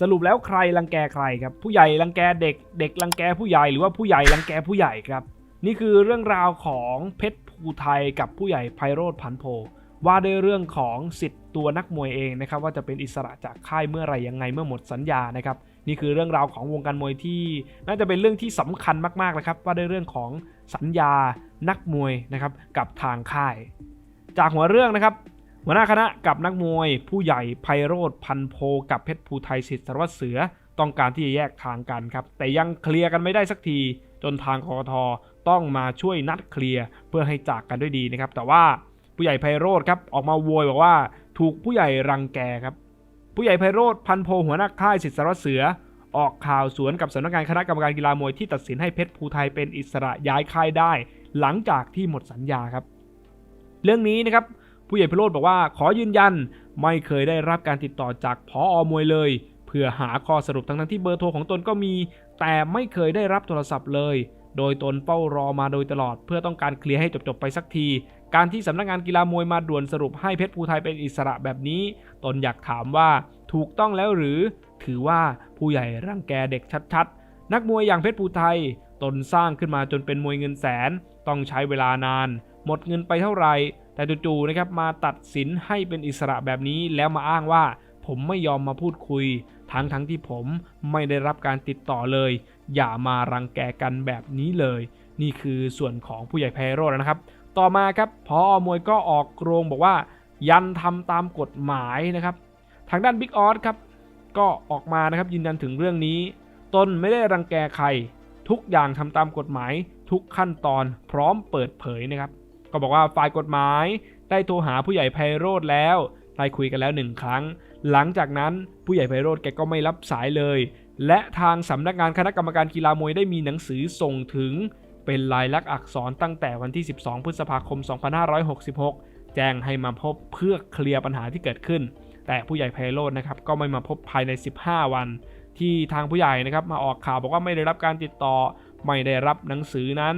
สรุปแล้วใครรังแกใครครับ ผู้ใหญ่รังแกเด็กเด็กรังแกผู้ใหญ่หรือว่าผู้ใหญ่รังแกผู้ใหญ่ครับ นี่คือเรื่องราวของเพชรภูไทยกับผู้ใหญ่ไพโรธพันโพว่าด้วยเรื่องของสิทธิ์ตัวนักมวยเองนะครับว่าจะเป็นอิสระจากค่ายเมื่อไหรยังไงเมื่อหมดสัญญานะครับนี่คือเรื่องราวของวงการมวยที่น่าจะเป็นเรื่องที่สำคัญมากๆนะครับว่าด้วยเรื่องของสัญญานักมวยนะครับกับทางค่าย จากหัวเรื่องนะครับ หัวหน้าคณะกับนักมวย ผู้ใหญ่ไพโรธพันโพกับเพชรภูไทยสิทธิ์สารวัตรเสือต้องการที่จะแยกทางกันครับ แต่ยังเคลียร์กันไม่ได้สักที จนทางกกทต้องมาช่วยนัดเคลียร์เพื่อให้จากกันด้วยดีนะครับ แต่ว่าผู้ใหญ่ไพโรธครับออกมาโวยบอกว่าถูกผู้ใหญ่รังแกครับ ผู้ใหญ่ไพโรธพันโพหัวหน้าค่ายสิทธิ์สารวัตรเสือ ออกข่าวสวนกับสำนักงานคณะกรรมการกีฬามวยที่ตัดสินให้เพชรภูไทยเป็นอิสระย้ายค่ายได้ หลังจากที่หมดสัญญาครับ เรื่องนี้นะครับ ผู้ใหญ่ไพโรธบอกว่าขอยืนยัน ไม่เคยได้รับการติดต่อจากพออมวยเลย เพื่อหาข้อสรุปทั้งทั้งๆที่เบอร์โทรของตนก็มี แต่ไม่เคยได้รับโทรศัพท์เลย โดยตนเฝ้ารอมาโดยตลอด เพื่อต้องการเคลียร์ให้จบๆไปสักที การที่สำนักงานกีฬามวยมาด่วนสรุปให้เพชรภูไทยเป็นอิสระแบบนี้ ตนอยากถามว่าถูกต้องแล้วหรือ ถือว่าผู้ใหญ่รังแกเด็กชัดๆ นักมวยอย่างเพชรภูไทย ตนสร้างขึ้นมาจนเป็นมวยเงินแสน ต้องใช้เวลานาน หมดเงินไปเท่าไหร่ แต่จู่ๆนะครับมาตัดสินให้เป็นอิสระแบบนี้แล้วมาอ้างว่า ผมไม่ยอมมาพูดคุย ทั้งๆที่ผมไม่ได้รับการติดต่อเลย อย่ามารังแกกันแบบนี้เลย นี่คือส่วนของผู้ใหญ่ไพโรจน์นะครับ ต่อมาครับพอมวยก็ออกโรงบอกว่า ยันทำตามกฎหมายนะครับ ทางด้านบิ๊กออสครับก็ออกมานะครับยืนยันถึงเรื่องนี้ตนไม่ได้รังแกใคร ทุกอย่างทำตามกฎหมาย ทุกขั้นตอนพร้อมเปิดเผยนะครับ ก็บอกว่าฝ่ายกฎหมายได้โทรหาผู้ใหญ่ไพโรธแล้วได้คุยกันแล้วหนึ่งครั้ง หลังจากนั้นผู้ใหญ่ไพโรธแกก็ไม่รับสายเลย และทางสำนักงานคณะกรรมการกีฬามวยได้มีหนังสือส่งถึง เป็นลายลักษณ์อักษรตั้งแต่วันที่ 12 พฤษภาคม 2566 แจ้งให้มาพบเพื่อเคลียร์ปัญหาที่เกิดขึ้น แต่ผู้ใหญ่ไพโรจน์นะครับก็ไม่มาพบภายใน 15 วัน ที่ทางผู้ใหญ่นะครับมาออกข่าวบอกว่าไม่ได้รับการติดต่อ ไม่ได้รับหนังสือนั้น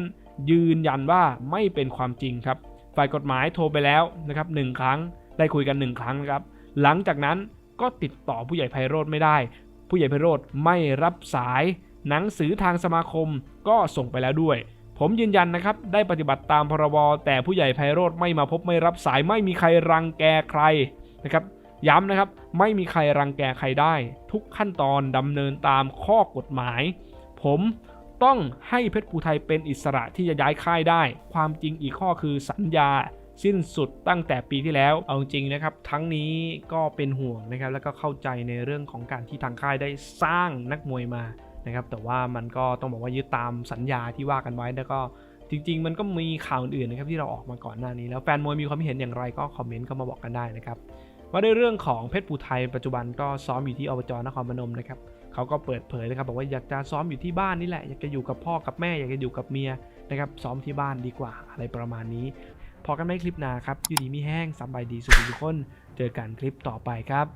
ยืนยันว่าไม่เป็นความจริงครับ ฝ่ายกฎหมายโทรไปแล้วนะครับหนึ่งครั้งได้คุยกันหนึ่งครั้งนะครับ หลังจากนั้นก็ติดต่อผู้ใหญ่ไพโรธไม่ได้ ผู้ใหญ่ไพโรธไม่รับสายหนังสือทางสมาคมก็ส่งไปแล้วด้วย ผมยืนยันนะครับ ได้ปฏิบัติตามพรบแต่ผู้ใหญ่ไพโรธไม่มาพบไม่รับสายไม่มีใครรังแกใครนะครับย้ำนะครับไม่มีใครรังแกใครได้ ทุกขั้นตอนดำเนินตามข้อกฎหมาย ผม ต้องให้เพชรภูไทยเป็นอิสระที่จะย้ายค่ายได้ ความจริงอีกข้อคือสัญญาสิ้นสุดตั้งแต่ปีที่แล้ว เอาจริงนะครับ ทั้งนี้ก็เป็นห่วงนะครับ แล้วก็เข้าใจในเรื่องของการที่ทางค่ายได้สร้างนักมวยมานะครับ แต่ว่ามันก็ต้องบอกว่ายึดตามสัญญาที่ว่ากันไว้ แล้วก็จริง ๆ มันก็มีข่าวอื่นๆนะครับที่เราออกมาก่อนหน้านี้ แล้วแฟนมวยมีความเห็นอย่างไรก็คอมเมนต์เข้ามาบอกกันได้นะครับ ว่าด้วยเรื่องของเพชรปูไทยปัจจุบันก็ซ้อมอยู่ที่อบจนครพนมนะครับเขาก็เปิดเผยนะครับบอกว่าอยากจะซ้อมอยู่ที่บ้านนี่แหละอยากจะอยู่กับพ่อกับแม่อยากจะอยู่กับเมียนะครับซ้อมที่บ้านดีกว่าอะไรประมาณนี้ พอกันไม่คลิปหนาครับอยู่ดีมีแห้งสำบายดีสุดทุกคน เจอกันคลิปต่อไปครับ